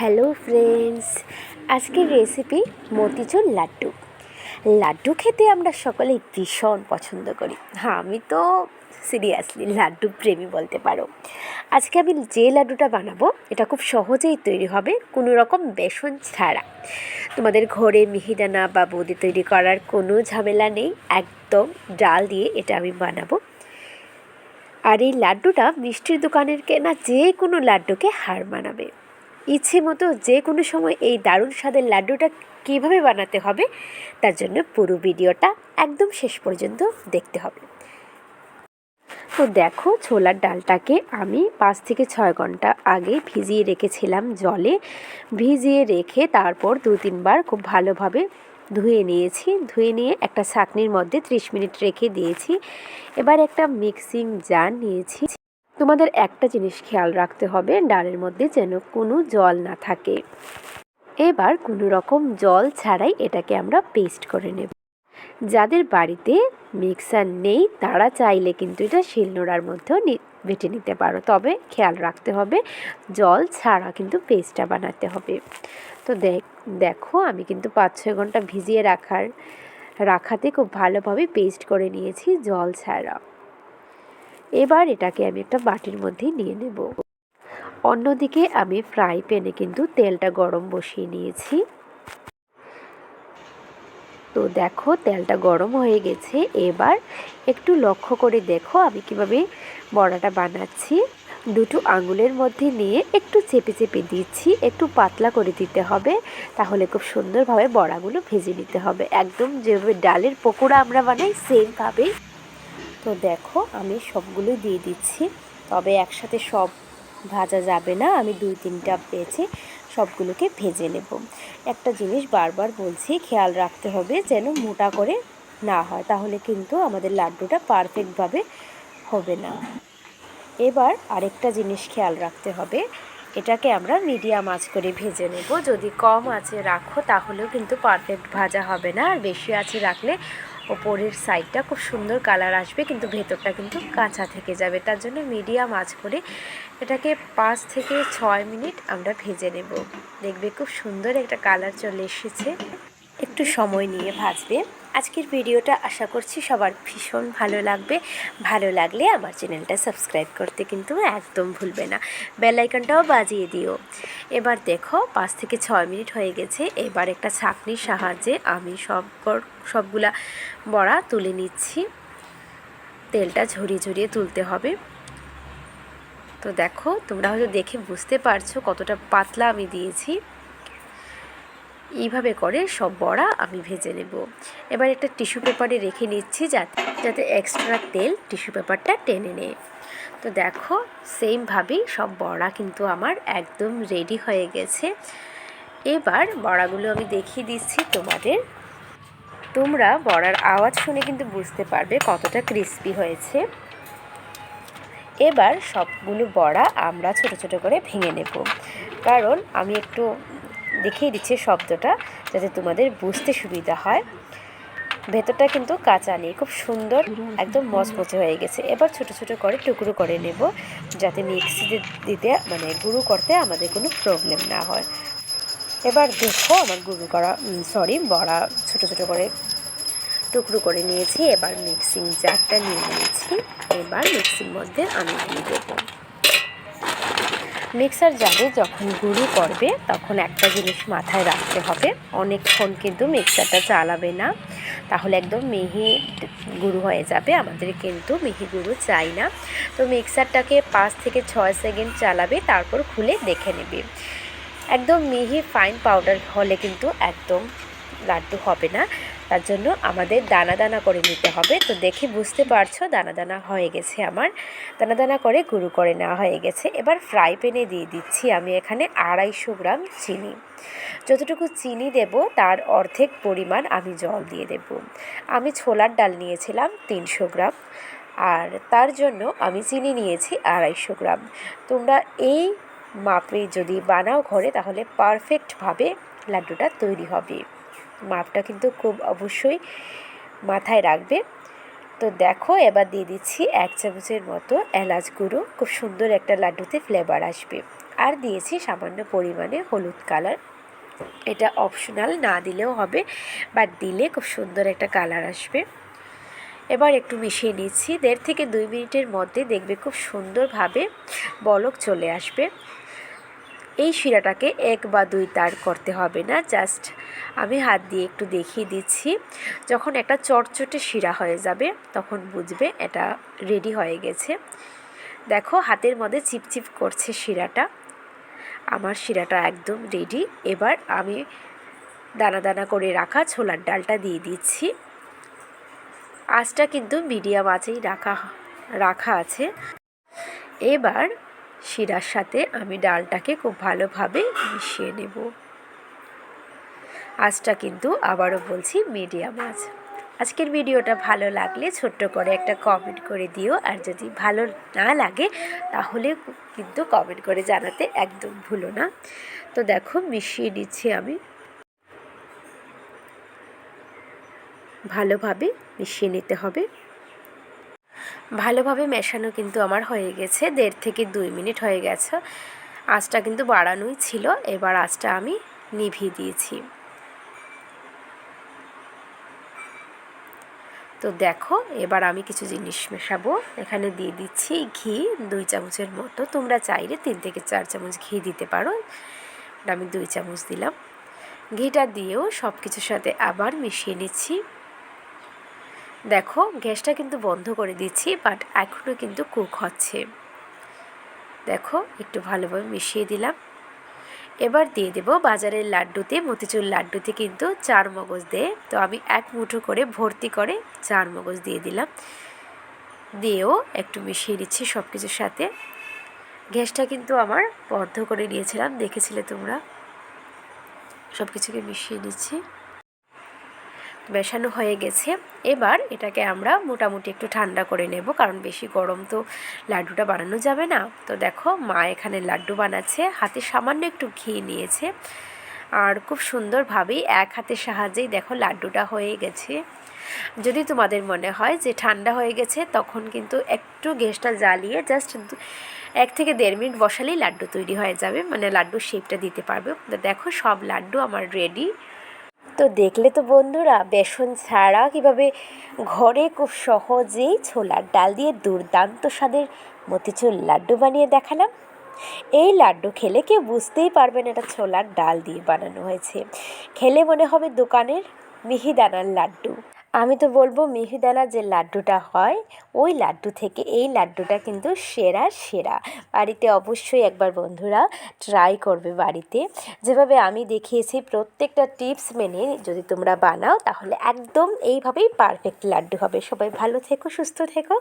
Hello friends, আজকের recipe motichoor laddu. Laddu খেতে আমরা সকলেই ভীষণ পছন্দ করি। হ্যাঁ আমি তো সিরিয়াসলি লাড্ডু প্রেমী বলতে পারো। আজকে আমি যে লাড্ডুটা বানাবো, এটা খুব সহজেই তৈরি হবে, কোনো রকম বেসন ছাড়া। তোমাদের ঘরে মিহিদানা বা বৌদি তৈরি করার কোনো ঝামেলা নেই, একদম ডাল দিয়ে এটা আমি বানাবো। আর এই লাড্ডুটা মিষ্টির দোকানের কেনা যে কোনো লাড্ডুকে হার মানাবে। ইচ্ছে মতো যে কোনো সময় এই দারুণ স্বাদের লাড্ডুটা কীভাবে বানাতে হবে, তার জন্য পুরো ভিডিওটা একদম শেষ পর্যন্ত দেখতে হবে। তো দেখো ছোলার ডালটাকে আমি পাঁচ থেকে ছয় ঘণ্টা আগে ভিজিয়ে রেখেছিলাম জলে। ভিজিয়ে রেখে তারপর দু তিনবার খুব ভালোভাবে ধুয়ে নিয়েছি। ধুয়ে নিয়ে একটা ছাকনির মধ্যে ত্রিশ মিনিট রেখে দিয়েছি। এবার একটা মিক্সিং জার নিয়েছি। তোমাদের একটা জিনিস খেয়াল রাখতে হবে, ডালের মধ্যে যেন কোনো জল না থাকে। এবার কোনো রকম জল ছাড়াই এটাকে আমরা পেস্ট করে নেব। যাদের বাড়িতে মিক্সার নেই, তারা চাইলে কিন্তু এটা শিলনোড়ার মধ্যেও বেটে নিতে পারো। তবে খেয়াল রাখতে হবে, জল ছাড়া কিন্তু পেস্টটা বানাতে হবে। তো দেখো, আমি কিন্তু পাঁচ ছয় ঘণ্টা ভিজিয়ে রাখার, রাখাতে খুব ভালোভাবে পেস্ট করে নিয়েছি জল ছাড়া। এবার এটাকে আমি একটা বাটির মধ্যে নিয়ে নেব। অন্যদিকে আমি ফ্রাই প্যানে কিন্তু তেলটা গরম বসিয়ে নিয়েছি। তো দেখো, তেলটা গরম হয়ে গেছে। এবার একটু লক্ষ্য করে দেখো আমি কীভাবে বড়াটা বানাচ্ছি। দুটো আঙুলের মধ্যে নিয়ে একটু চেপে চেপে দিচ্ছি। একটু পাতলা করে দিতে হবে, তাহলে খুব সুন্দরভাবে বড়াগুলো ভেজে নিতে হবে। একদম যেভাবে ডালের পকোড়া আমরা বানাই, সেমভাবেই তো দেখো, আমি সবগুলো দিয়ে দিচ্ছি। তবে একসাথে সব ভাজা যাবে না। আমি দুই তিনটা পেয়েছি সবগুলোকে ভেজে নেব। একটা জিনিস বারবার বলছি, খেয়াল রাখতে হবে যেন মোটা করে না হয়, তাহলে কিন্তু আমাদের লাড্ডুটা পারফেক্টভাবে হবে না। এবার আরেকটা জিনিস খেয়াল রাখতে হবে, এটাকে আমরা মিডিয়াম আঁচ করে ভেজে নেব। যদি কম আঁচে রাখো, তাহলেও কিন্তু পারফেক্ট ভাজা হবে না। আর বেশি আঁচে রাখলে ওপরের সাইডটা খুব সুন্দর কালার আসবে, কিন্তু ভেতরটা কিন্তু কাঁচা থেকে যাবে। তার জন্য মিডিয়াম আজ করে এটাকে পাঁচ থেকে ছয় মিনিট আমরা ভেজে নেব। দেখবে খুব সুন্দর একটা কালার চলে এসেছে। একটু সময় নিয়ে ভাজবে। আজকের ভিডিওটা আশা করছি সবার ভীষণ ভালো লাগবে। ভালো লাগলে আমার চ্যানেলটা সাবস্ক্রাইব করতে কিন্তু একদম ভুলবে না। বেলাইকনটাও বাজিয়ে দিও। এবার দেখো, পাঁচ থেকে ছয় মিনিট হয়ে গেছে। এবার একটা ছাঁকনির সাহায্যে আমি সব সবগুলা বড়া তুলে নিচ্ছি। তেলটা ঝরিয়ে ঝরিয়ে তুলতে হবে। তো দেখো, তোমরা হয়তো দেখে বুঝতে পারছ কতটা পাতলা আমি দিয়েছি। এইভাবে করে সব বড়া আমি ভেজে নেব। এবার একটা টিস্যু পেপারে রেখে নিচ্ছি যাতে যাতে এক্সট্রা তেল টিস্যু পেপারটা টেনে নেয়। তো দেখো সেমভাবেই সব বড়া কিন্তু আমার একদম রেডি হয়ে গেছে। এবার বড়াগুলো আমি দেখিয়ে দিচ্ছি তোমাদের। তোমরা বড়ার আওয়াজ শুনে কিন্তু বুঝতে পারবে কতটা ক্রিস্পি হয়েছে। এবার সবগুলো বড়া আমরা ছোট ছোট করে ভেঙে নেব। কারণ আমি একটু দেখিয়ে দিচ্ছে শব্দটা যাতে তোমাদের বুঝতে সুবিধা হয়। ভেতরটা কিন্তু কাঁচা নেই, খুব সুন্দর, একদম মচমচে হয়ে গেছে। এবার ছোট ছোট করে টুকরো করে নেব যাতে মিক্সিতে দিতে মানে গুঁড়ো করতে আমাদের কোনো প্রবলেম না হয়। এবার দেখো আমার গুঁড়ো করা সরি বড়া ছোট ছোট করে টুকরো করে নিয়েছি। এবার মিক্সিং জারটা নিয়ে নিয়েছি। এবার মিক্সির মধ্যে আমি দিয়ে দেবো। মিক্সার জারে যখন গুঁড়ো করবে তখন একটা জিনিস মাথায় রাখতে হবে। অনেকক্ষণ কিন্তু মিক্সারটা চালাবে না। তাহলে একদম মিহি গুঁড়ো হয়ে যাবে। আমাদের কিন্তু মিহি গুঁড়ো চাই না। তো মিক্সারটাকে পাঁচ থেকে ছয় সেকেন্ড চালাবে, তারপর খুলে দেখে নেবে। একদম মিহি ফাইন পাউডার হলে কিন্তু একদম লাড্ডু হবে না। তার জন্য আমাদের দানা দানা করে নিতে হবে। তো দেখে বুঝতে পারছ, দানা দানা হয়ে গেছে আমার। দানা দানা করে গুঁড়ো করে নেওয়া হয়ে গেছে। এবার ফ্রাই প্যানে দিয়ে দিচ্ছি আমি এখানে আড়াইশো গ্রাম চিনি। যতটুকু চিনি দেব, তার অর্ধেক পরিমাণ আমি জল দিয়ে দেব। আমি ছোলার ডাল নিয়েছিলাম তিনশো গ্রাম, আর তার জন্য আমি চিনি নিয়েছি আড়াইশো গ্রাম। তোমরা এই মাপে যদি বানাও ঘরে, তাহলে পারফেক্টভাবে লাড্ডুটা তৈরি হবে। মাপটা কিন্তু খুব অবশ্যই মাথায় রাখবে। তো দেখো, এবার দিয়ে দিচ্ছি এক চামচের মতো এলাচ গুঁড়ো। খুব সুন্দর একটা লাড্ডুতে ফ্লেভার আসবে। আর দিয়েছি সামান্য পরিমাণে হলুদ কালার এটা অপশনাল না দিলেও হবে বাট দিলে খুব সুন্দর একটা কালার আসবে। এবার একটু মিশিয়ে নিচ্ছি। দেড় থেকে দুই মিনিটের মধ্যে দেখবে খুব সুন্দরভাবে বলক চলে আসবে। এই শিরাটাকে এক বা দুই তার করতে হবে না, জাস্ট আমি হাত দিয়ে একটু দেখিয়ে দিচ্ছি। যখন একটা চটচটে শিরা হয়ে যাবে, তখন বুঝবে এটা রেডি হয়ে গেছে। দেখো হাতের মধ্যে চিপচিপ করছে শিরাটা। আমার শিরাটা একদম রেডি এবার আমি দানা দানা করে রাখা ছোলার ডালটা দিয়ে দিচ্ছি। আঁচটা কিন্তু মিডিয়াম আঁচেই রাখা রাখা আছে। এবার শিরার সাথে আমি ডালটাকে খুব ভালোভাবে মিশিয়ে নেব। আজটা কিন্তু আবারও বলছি মিডিয়াম আজ আজকের ভিডিওটা ভালো লাগলে ছোট্ট করে একটা কমেন্ট করে দিও, আর যদি ভালো না লাগে তাহলে কিন্তু কমেন্ট করে জানাতে একদম ভুলো না। তো দেখো মিশিয়ে নিচ্ছি আমি। ভালোভাবে মিশিয়ে নিতে হবে। ভালোভাবে মেশানো কিন্তু আমার হয়ে গেছে, দেড় থেকে দুই মিনিট হয়ে গেছে। আঁচটা কিন্তু বাড়ানোই ছিল, এবার আঁচটা আমি নিভিয়ে দিয়েছি। তো দেখো, এবার আমি কিছু জিনিস মেশাবো। এখানে দিয়ে দিচ্ছি ঘি, দুই চামচের মতো। তোমরা চাইলে তিন থেকে চার চামচ ঘি দিতে পারো। আমি দুই চামচ দিলাম। ঘিটা দিয়েও সব কিছুর সাথে আবার মিশিয়ে নিচ্ছি। দেখো, গ্যাসটা কিন্তু বন্ধ করে দিচ্ছি বাট এখনও কিন্তু কুক হচ্ছে। দেখো, একটু ভালোভাবে মিশিয়ে দিলাম। এবার দিয়ে দেব বাজারের লাড্ডুতে, মতিচুর লাড্ডুতে কিন্তু চার মগজ দেয়। তো আমি এক মুঠো করে ভর্তি করে চার মগজ দিয়ে দিলাম। দিয়েও একটু মিশিয়ে দিচ্ছি সব কিছুর সাথে। গ্যাসটা কিন্তু আমার বন্ধ করে নিয়েছিলাম, দেখেছিলে তোমরা? সব কিছুকে মিশিয়ে নিচ্ছি। মেশানো হয়ে গেছে। এবার এটাকে আমরা মোটামুটি একটু ঠান্ডা করে নেব, কারণ বেশি গরম তো লাড্ডুটা বানানো যাবে না। তো দেখো, মা এখানে লাড্ডু বানাচ্ছে, হাতে সামান্য একটু ঘি নিয়েছে। আর খুব সুন্দরভাবেই এক হাতের সাহায্যেই দেখো লাড্ডুটা হয়ে গেছে। যদি তোমাদের মনে হয় যে ঠান্ডা হয়ে গেছে, তখন কিন্তু একটু গ্যাসটা জ্বালিয়ে জাস্ট এক থেকে দেড় মিনিট বসালেই লাড্ডু তৈরি হয়ে যাবে মানে লাড্ডুর শেপটা দিতে পারবে। দেখো সব লাড্ডু আমার রেডি তো দেখলে তো বন্ধুরা, বেসন ছাড়া কীভাবে ঘরে খুব সহজেই ছোলার ডাল দিয়ে দুর্দান্ত স্বাদের মতিচুর লাড্ডু বানিয়ে দেখালাম। এই লাড্ডু খেলে কেউ বুঝতেই পারবেন এটা ছোলার ডাল দিয়ে বানানো হয়েছে। খেলে মনে হবে দোকানের মিহিদানার লাড্ডু। আমি তো বলব মিহিদানা যে লাড্ডুটা হয়, ওই লাড্ডু থেকে এই লাড্ডুটা কিন্তু সেরা সেরা। বাড়িতে অবশ্যই একবার বন্ধুরা ট্রাই করবে বাড়িতে। যেভাবে আমি দেখিয়েছি প্রত্যেকটা টিপস মেনে যদি তোমরা বানাও, তাহলে একদম এইভাবেই পারফেক্ট লাড্ডু হবে। সবাই ভালো থেকো, সুস্থ থেকো।